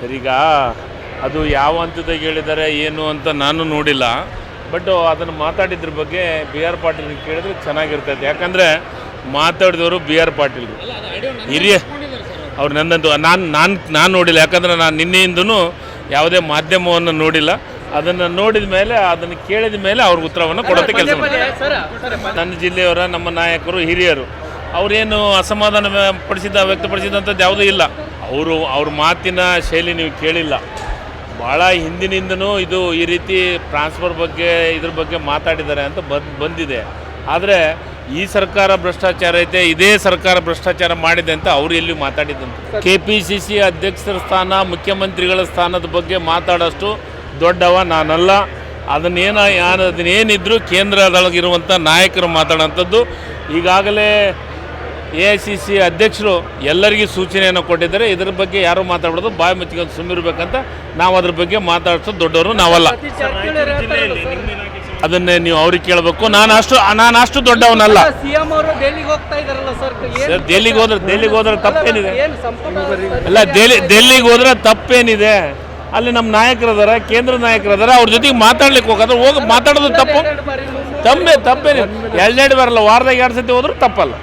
Sir ಈಗ ಅದು ಯಾವ ಹಂತದಾಗ ಹೇಳಿದ್ದಾರೆ ಏನು ಅಂತ ನಾನು ನೋಡಿಲ್ಲ. ಬಟ್ ಅದನ್ನು ಮಾತಾಡಿದ್ರ ಬಗ್ಗೆ ಬಿ ಆರ್ ಪಾಟೀಲ್ ಕೇಳಿದ್ರೆ ಚೆನ್ನಾಗಿರ್ತೈತೆ. ಯಾಕಂದರೆ ಮಾತಾಡಿದವರು ಬಿ ಆರ್ ಪಾಟೀಲ್. ಹಿರಿಯ ಅವ್ರು. ನನ್ನಂತೂ ನಾನು ನಾನು ನಾನು ನೋಡಿಲ್ಲ. ಯಾಕಂದರೆ ನಾನು ನಿನ್ನೆಯಿಂದನೂ ಯಾವುದೇ ಮಾಧ್ಯಮವನ್ನು ನೋಡಿಲ್ಲ. ಅದನ್ನು ನೋಡಿದ ಮೇಲೆ ಅದನ್ನು ಕೇಳಿದ ಮೇಲೆ ಅವ್ರಿಗೆ ಉತ್ತರವನ್ನು ಕೊಡೋಕ್ಕೆ ಕೆಲಸ ಮಾಡ್ತಾರೆ. ನನ್ನ ಜಿಲ್ಲೆಯವರ ನಮ್ಮ ನಾಯಕರು ಹಿರಿಯರು. ಅವರೇನು ಅಸಮಾಧಾನ ಪಡಿಸಿದ ವ್ಯಕ್ತಪಡಿಸಿದಂಥದ್ದು ಯಾವುದೂ ಇಲ್ಲ. ಅವರು, ಅವ್ರ ಮಾತಿನ ಶೈಲಿ ನೀವು ಕೇಳಿಲ್ಲ. ಭಾಳ ಹಿಂದಿನಿಂದನೂ ಇದು ಈ ರೀತಿ ಟ್ರಾನ್ಸ್ಫರ್ ಬಗ್ಗೆ, ಇದ್ರ ಬಗ್ಗೆ ಮಾತಾಡಿದ್ದಾರೆ ಅಂತ ಬಂದ್, ಬಂದಿದೆ. ಆದರೆ ಈ ಸರ್ಕಾರ ಭ್ರಷ್ಟಾಚಾರ ಐತೆ, ಇದೇ ಸರ್ಕಾರ ಭ್ರಷ್ಟಾಚಾರ ಮಾಡಿದೆ ಅಂತ ಅವರು ಎಲ್ಲಿ ಮಾತಾಡಿದಂತೆ ಕೆ ಪಿ ಸಿ ಸಿ ಅಧ್ಯಕ್ಷರ ಸ್ಥಾನ, ಮುಖ್ಯಮಂತ್ರಿಗಳ ಸ್ಥಾನದ ಬಗ್ಗೆ ಮಾತಾಡೋಷ್ಟು ದೊಡ್ಡವ ನಾನಲ್ಲ. ಅದನ್ನೇನು ಅದನ್ನೇನಿದ್ರು ಕೇಂದ್ರದೊಳಗಿರುವಂಥ ನಾಯಕರು ಮಾತಾಡೋಂಥದ್ದು. ಈಗಾಗಲೇ ಎ ಐ ಸಿ ಸಿ ಅಧ್ಯಕ್ಷರು ಎಲ್ಲರಿಗೂ ಸೂಚನೆಯನ್ನು ಕೊಟ್ಟಿದ್ದಾರೆ. ಇದ್ರ ಬಗ್ಗೆ ಯಾರು ಮಾತಾಡೋದು ಬಾಯಿ ಮುಚ್ಚಿಕೊಂಡು ಸುಮ್ಮಿರ್ಬೇಕಂತ ನಾವು ಅದ್ರ ಬಗ್ಗೆ ಮಾತಾಡ್ಸೋದು ದೊಡ್ಡವರು ನಾವಲ್ಲ. ಅದನ್ನೇ ನೀವು ಅವ್ರಿಗೆ ಕೇಳಬೇಕು. ನಾನು ಅಷ್ಟು ನಾನು ಅಷ್ಟು ದೊಡ್ಡವನಲ್ಲ. ಸರ್ ದೆಲ್ಲಿಗೆ ಹೋದ್ರೆ ದೆಲ್ಲಿಗೆ ಹೋದ್ರೆ ತಪ್ಪೇನಿದೆ. ಅಲ್ಲ ದೆಲ್ಲಿ ದೆಲ್ಲಿಗೆ ಹೋದ್ರೆ ತಪ್ಪೇನಿದೆ. ಅಲ್ಲಿ ನಮ್ಮ ನಾಯಕರದಾರ ಕೇಂದ್ರ ನಾಯಕರದಾರ ಅವ್ರ ಜೊತೆಗೆ ಮಾತಾಡ್ಲಿಕ್ಕೆ ಹೋಗೋದ್ರೆ ಹೋಗಿ ಮಾತಾಡೋದು ತಪ್ಪು. ತಮ್ಮೆ ತಪ್ಪೇನಿದೆ. ಎರಡೆರಡು ಬರಲ್ಲ ವಾರದಾಗ ಎರಡು ಸತಿ ಹೋದ್ರೂ ತಪ್ಪಲ್ಲ.